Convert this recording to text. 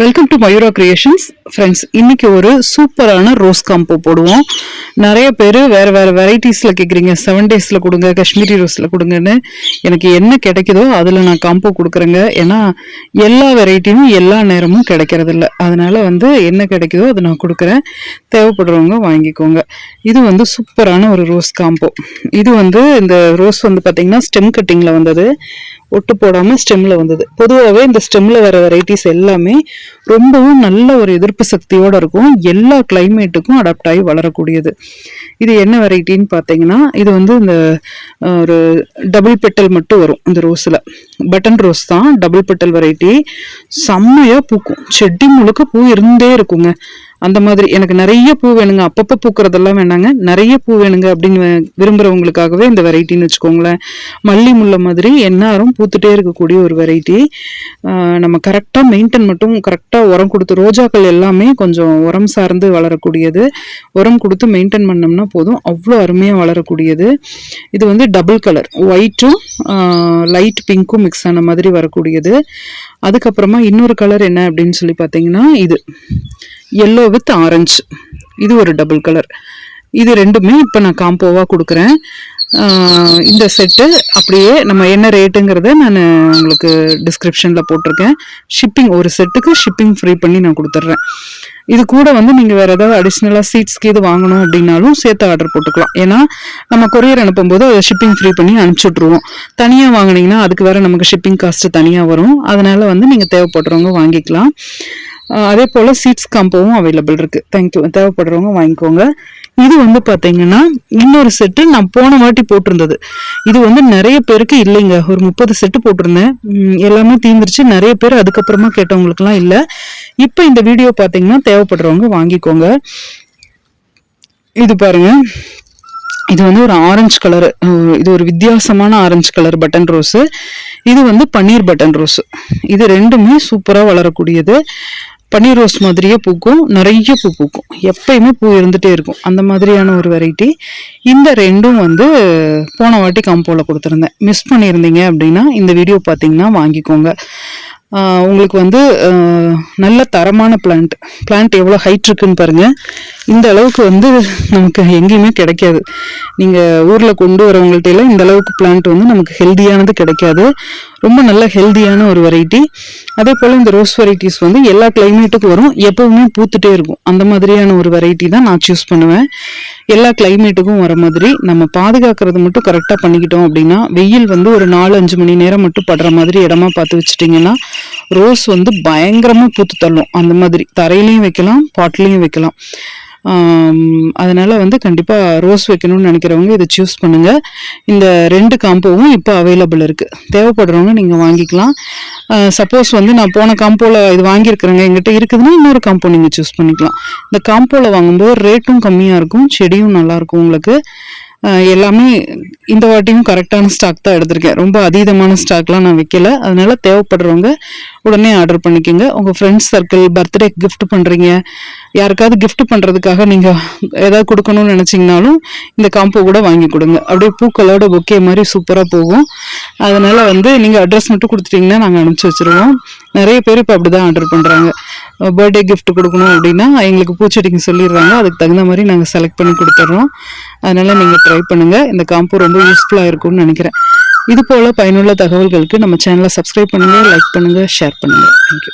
Welcome to Mayura creations friends இன்னைக்கு ஒரு சூப்பரான ரோஸ் காம்போ போடுவோம். நிறைய பேர் வேறு வேறு வெரைட்டிஸில் கேட்குறீங்க செவன் டேஸில் கொடுங்க காஷ்மீரி ரோஸில் கொடுங்கன்னு. எனக்கு என்ன கிடைக்குதோ அதில் நான் காம்போ கொடுக்குறேங்க. ஏன்னா எல்லா வெரைட்டியும் எல்லா நேரமும் கிடைக்கிறதில்ல. அதனால் வந்து என்ன கிடைக்குதோ அதை நான் கொடுக்குறேன். தேவைப்படுறவங்க வாங்கிக்கோங்க. இது வந்து சூப்பரான ஒரு ரோஸ் காம்போ இது வந்து இந்த ரோஸ் வந்து பார்த்திங்கன்னா ஸ்டெம் கட்டிங்கில் வந்தது. ஒட்டு போடாமல் ஸ்டெம்மில் வந்தது. பொதுவாகவே இந்த ஸ்டெம்மில் வர வெரைட்டிஸ் எல்லாமே ரொம்பவும் நல்ல ஒரு எதிர்ப்பு சக்தியோடு இருக்கும். எல்லா கிளைமேட்டுக்கும் அடாப்ட் ஆகி வளரக்கூடியது. இது என்ன வெரைட்டின்னு பார்த்தீங்கன்னா இது வந்து இந்த ஒரு டபுள் பெட்டல் மட்டும் வரும் இந்த ரோஸில் பட்டன் ரோஸ் தான் டபுள் பெட்டல் வெரைட்டி செம்மையாக பூக்கும். செடி முழுக்க பூ இருந்தே இருக்குங்க. அந்த மாதிரி எனக்கு நிறைய பூ வேணுங்க. அப்பப்போ பூக்கிறதெல்லாம் வேணாங்க. நிறைய பூ வேணுங்க அப்படின்னு விரும்புகிறவங்களுக்காகவே இந்த வெரைட்டின்னு வச்சுக்கோங்களேன். மல்லி முல்லை மாதிரி எந்நேரம் பூத்துட்டே இருக்கக்கூடிய ஒரு வெரைட்டி நம்ம கரெக்டாக மெயின்டைன் மட்டும் கரெக்டாக உரம் கொடுத்து ரோஜாக்கள் எல்லாமே கொஞ்சம் உரம் சார்ந்து வளரக்கூடியது. உரம் கொடுத்து மெயின்டைன் பண்ணோம்னா போதும். அவ்வளோ அருமையாக வளரக்கூடியது. இது வந்து டபுள் கலர் ஒயிட்டும் லைட் பிங்க்கும் மிக்ஸ் ஆன மாதிரி வரக்கூடியது. அதுக்கப்புறமா இன்னொரு கலர் என்ன அப்படின்னு சொல்லி பார்த்தீங்கன்னா இது. எல்லோ வித் ஆரஞ்சு இது ஒரு டபுள் கலர் இது ரெண்டுமே இப்போ நான் காம்போவாக கொடுக்குறேன். இந்த செட்டு அப்படியே நம்ம என்ன ரேட்டுங்கிறத நான் உங்களுக்கு டிஸ்கிரிப்ஷனில் போட்டிருக்கேன். ஷிப்பிங் ஒரு செட்டுக்கு ஷிப்பிங் ஃப்ரீ பண்ணி நான் கொடுத்துட்றேன். இது கூட வந்து நீங்கள் வேறு ஏதாவது அடிஷ்னலாக சீட்ஸ்க்கு இது வாங்கணும் அப்படின்னாலும் சேர்த்து ஆர்டர் போட்டுக்கலாம். ஏன்னா நம்ம கொரியர் அனுப்பும்போது அதை ஷிப்பிங் ஃப்ரீ பண்ணி அனுப்பிச்சுட்ருவோம். தனியாக வாங்கினீங்கன்னா அதுக்கு வேறு நமக்கு ஷிப்பிங் காஸ்ட்டு தனியாக வரும். அதனால் வந்து நீங்கள் தேவைப்படுறவங்க வாங்கிக்கலாம். அதே போல் சீட்ஸ் காம்போவும் அவைலபிள் இருக்குது தேங்க்யூ தேவைப்படுறவங்க வாங்கிக்கோங்க. இது வந்து பார்த்தீங்கன்னா இன்னொரு செட்டு நான் போன வாட்டி போட்டிருந்தது. இது வந்து நிறைய பேருக்கு இல்லைங்க. ஒரு முப்பது செட்டு போட்டிருந்தேன். எல்லாமே தீந்துருச்சு. நிறைய பேர் அதுக்கப்புறமா கேட்டவங்களுக்குலாம் இல்லை. இப்போ இந்த வீடியோ பார்த்தீங்கன்னா தேவைப்படுறவங்க வாங்கிக்கோங்க. இது பாருங்க. இது வந்து ஒரு ஆரஞ்சு கலர் இது ஒரு வித்தியாசமான ஆரஞ்சு கலர் பட்டன் ரோஸு இது வந்து பன்னீர் பட்டன் ரோஸு இது ரெண்டுமே சூப்பராக வளரக்கூடியது. பன்னீர் ரோஸ் மாதிரியே பூக்கும் நிறைய பூ பூக்கும். எப்பயுமே பூ இருந்துகிட்டே இருக்கும். அந்த மாதிரியான ஒரு வெரைட்டி இந்த ரெண்டும் வந்து போன வாட்டி காம்போவில் கொடுத்துருந்தேன். மிஸ் பண்ணியிருந்தீங்க அப்படின்னா இந்த வீடியோ பார்த்தீங்கன்னா வாங்கிக்கோங்க. உங்களுக்கு வந்து நல்ல தரமான பிளான்ட் பிளான்ட் எவ்வளோ ஹைட் இருக்குன்னு பாருங்கள் இந்த அளவுக்கு வந்து நமக்கு எங்கேயுமே கிடைக்காது. நீங்கள் ஊரில் கொண்டு வரவங்கள்ட்ட எல்லாம் இந்த அளவுக்கு பிளான்ட் வந்து நமக்கு ஹெல்தியானது கிடைக்காது. ரொம்ப நல்ல ஹெல்தியான ஒரு வெரைட்டி அதே போல் இந்த ரோஸ் வெரைட்டிஸ் வந்து எல்லா கிளைமேட்டுக்கும் வரும். எப்போவுமே பூத்துட்டே இருக்கும். அந்த மாதிரியான ஒரு வெரைட்டி தான் நான் சூஸ் பண்ணுவேன். எல்லா கிளைமேட்டுக்கும் வர மாதிரி நம்ம பாதுகாக்கிறது மட்டும் கரெக்டாக பண்ணிக்கிட்டோம் அப்படின்னா வெயில் வந்து ஒரு நாலு அஞ்சு மணி நேரம் மட்டும் படுற மாதிரி இடமா பார்த்து வச்சுட்டிங்கன்னா ரோஸ் வந்து பயங்கரமாக பூத்து தள்ளும். அந்த மாதிரி தரையிலையும் வைக்கலாம் பாட்லேயும் வைக்கலாம். அதனால் வந்து கண்டிப்பாக ரோஸ் வைக்கணும்னு நினைக்கிறவங்க இதை சூஸ் பண்ணுங்கள் இந்த ரெண்டு காம்போவும் இப்போ அவைலபிள் இருக்குது தேவைப்படுறவங்க நீங்கள் வாங்கிக்கலாம். சப்போஸ் வந்து நான் போன காம்போவில் இது வாங்கியிருக்கிறேங்க எங்கிட்ட இருக்குதுன்னா இன்னொரு காம்போ நீங்கள் சூஸ் பண்ணிக்கலாம். இந்த காம்போவில் வாங்கும்போது ரேட்டும் கம்மியாக இருக்கும் செடியும் நல்லாயிருக்கும் உங்களுக்கு. எல்லாமே இந்த வாட்டியும் கரெக்டான ஸ்டாக் தான் எடுத்திருக்கேன். ரொம்ப அதீதமான ஸ்டாக்லாம் நான் வைக்கல. அதனால தேவைப்படுறவங்க உடனே ஆர்டர் பண்ணிக்கோங்க. உங்கள் ஃப்ரெண்ட்ஸ் சர்க்கிள் பர்த்டே கிஃப்ட் பண்ணுறீங்க யாருக்காவது கிஃப்ட் பண்ணுறதுக்காக நீங்கள் ஏதாவது கொடுக்கணும்னு நினச்சிங்கனாலும் இந்த காம்போ கூட வாங்கி கொடுங்க. அப்படியே பூக்களோட பொக்கே மாதிரி சூப்பராக போகும். அதனால் வந்து நீங்கள் அட்ரஸ் மட்டும் கொடுத்துட்டிங்கன்னா நாங்கள் அனுப்பிச்சி வச்சுருவோம். நிறைய பேர் இப்போ அப்படி தான் ஆர்டர் பண்ணுறாங்க பர்த்டே கிஃப்ட் கொடுக்கணும் அப்படின்னா எங்களுக்கு பூச்செடிக்கு சொல்லிடுறாங்க. அதுக்கு தகுந்த மாதிரி நாங்கள் செலக்ட் பண்ணி கொடுத்துட்றோம். அதனால் நீங்கள் ட்ரை பண்ணுங்கள் இந்த காம்போ ரொம்ப யூஸ்ஃபுல்லாக இருக்கும்னு நினைக்கிறேன். இது போல் பயனுள்ள தகவல்களுக்கு நம்ம சேனலை சப்ஸ்கிரைப் பண்ணுங்கள் லைக் பண்ணுங்கள் ஷேர் பண்ணுங்கள் தேங்க்யூ